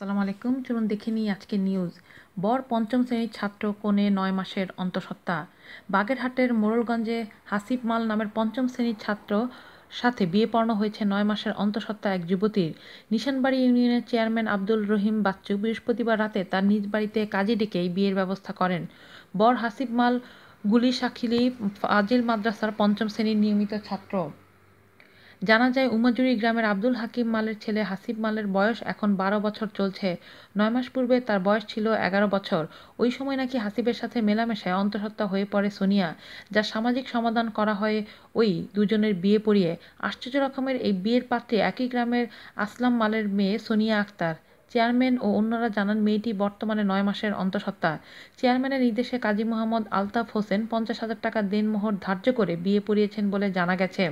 আসসালামু আলাইকুম। চলুন দেখে নিই আজকে নিউজ বর পঞ্চম শ্রেণির ছাত্র কোণে নয় মাসের অন্তঃসত্ত্বা। বাগেরহাটের মোড়লগঞ্জে হাসিব মাল নামের পঞ্চম শ্রেণির ছাত্র সাথে বিয়ে পড়ানো হয়েছে নয় মাসের অন্তঃসত্ত্বা এক যুবতীর। নিশানবাড়ি ইউনিয়নের চেয়ারম্যান আব্দুল রহিম বাচ্চু বৃহস্পতিবার রাতে তার নিজ বাড়িতে কাজী ডেকেই বিয়ের ব্যবস্থা করেন। বর হাসিব মাল গুলি শাখিলি ফাজিল মাদ্রাসার পঞ্চম শ্রেণির নিয়মিত ছাত্র। জানা যায় উমাজুরি গ্রামের আব্দুল হাকিম মালের ছেলে হাসিব মালের বয়স এখন বারো বছর চলছে। নয় মাস পূর্বে তার বয়স ছিল এগারো বছর। ওই সময় নাকি হাসিবের সাথে মেলামেশায় অন্তঃসত্ত্বা হয়ে পড়ে সোনিয়া, যা সামাজিক সমাধান করা হয় ওই দুজনের বিয়ে পড়িয়ে। আশ্চর্য রকমের এই বিয়ের পাত্রে একই গ্রামের আসলাম মালের মেয়ে সোনিয়া আক্তার। চেয়ারম্যান ও অন্যরা জানান, মেয়েটি বর্তমানে নয় মাসের অন্তঃসত্ত্বা। চেয়ারম্যানের নির্দেশে কাজী মোহাম্মদ আলতাফ হোসেন পঞ্চাশ হাজার টাকা দেনমোহর ধার্য করে বিয়ে পড়িয়েছেন বলে জানা গেছে।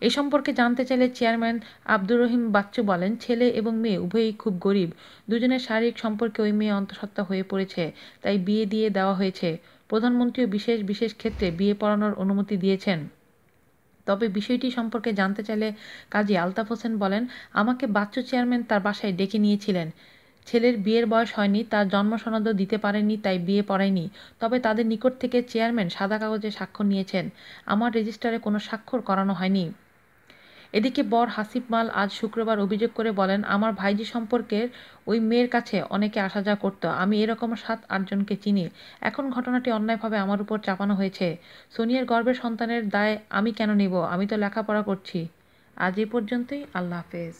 এ সম্পর্কে জানতে চাইলে চেয়ারম্যান আব্দুর রহিম বাচ্চু বলেন, ছেলে এবং মেয়ে উভয়ই খুব গরিব। দুজনের শারীরিক সম্পর্কে ওই মেয়ে অন্তঃসত্ত্বা হয়ে পড়েছে, তাই বিয়ে দিয়ে দেওয়া হয়েছে। প্রধানমন্ত্রীও বিশেষ বিশেষ ক্ষেত্রে বিয়ে পড়ানোর অনুমতি দিয়েছেন। তবে বিষয়টি সম্পর্কে জানতে চাইলে কাজী আলতাফ হোসেন বলেন, আমাকে বাচ্চু চেয়ারম্যান তার বাসায় ডেকে নিয়েছিলেন। ছেলের বিয়ের বয়স হয়নি, তার জন্ম সনদও দিতে পারেনি, তাই বিয়ে পড়ায়নি। তবে তাদের নিকট থেকে চেয়ারম্যান সাদা কাগজে স্বাক্ষর নিয়েছেন। আমার রেজিস্টারে কোনো স্বাক্ষর করানো হয়নি। এদিকে বর হাসিব মাল আজ শুক্রবার অভিযোগ করে বলেন, আমার ভাইজি সম্পর্কের ওই মেয়ের কাছে অনেকে আসা যাওয়া করতো। আমি এরকম সাত আটজনকে চিনি। এখন ঘটনাটি অন্যায়ভাবে আমার উপর চাপানো হয়েছে। সোনিয়ার গর্বের সন্তানের দায় আমি কেন নিব? আমি তো লেখাপড়া করছি। আজ এ পর্যন্তই। আল্লাহ হাফেজ।